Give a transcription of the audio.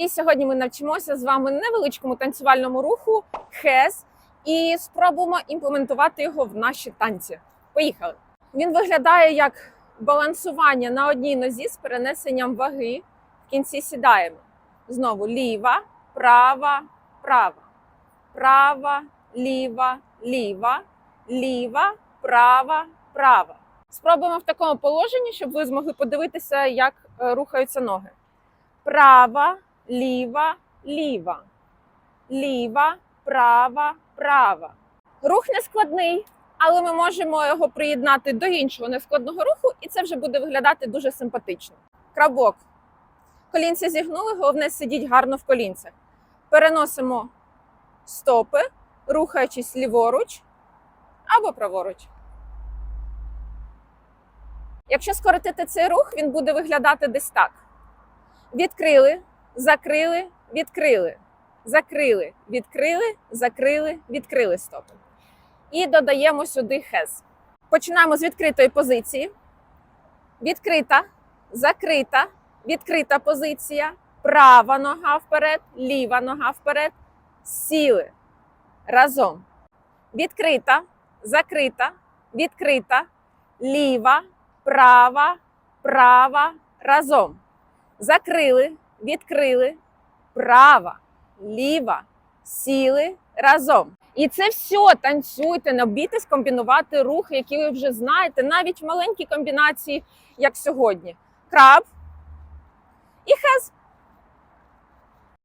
І сьогодні ми навчимося з вами невеличкому танцювальному руху хез і спробуємо імплементувати його в наші танці. Поїхали! Він виглядає як балансування на одній нозі з перенесенням ваги. В кінці сідаємо. Знову ліва, права, права, права, ліва, ліва, ліва, права, права. Спробуємо в такому положенні, щоб ви змогли подивитися, як е, рухаються ноги. Права, ліва, ліва, ліва, права, права. Рух не складний, але ми можемо його приєднати до іншого нескладного руху, і це вже буде виглядати дуже симпатично. Крабок. Колінці зігнули, головне сидіть гарно в колінцях. Переносимо стопи, рухаючись ліворуч або праворуч. Якщо скоротити цей рух, він буде виглядати десь так: відкрили, закрили, відкрили, закрили, відкрили, закрили, відкрили стопи. І додаємо сюди хез. Починаємо з відкритої позиції. Відкрита, закрита, відкрита позиція, права нога вперед, ліва нога вперед, сіли разом. Відкрита, закрита, відкрита, ліва, права, права разом. Закрили, відкрили, права, ліва, сіли разом. І це все танцюйте, не бійтесь комбінувати рухи, які ви вже знаєте, навіть в маленькій комбінації, як сьогодні. Краб.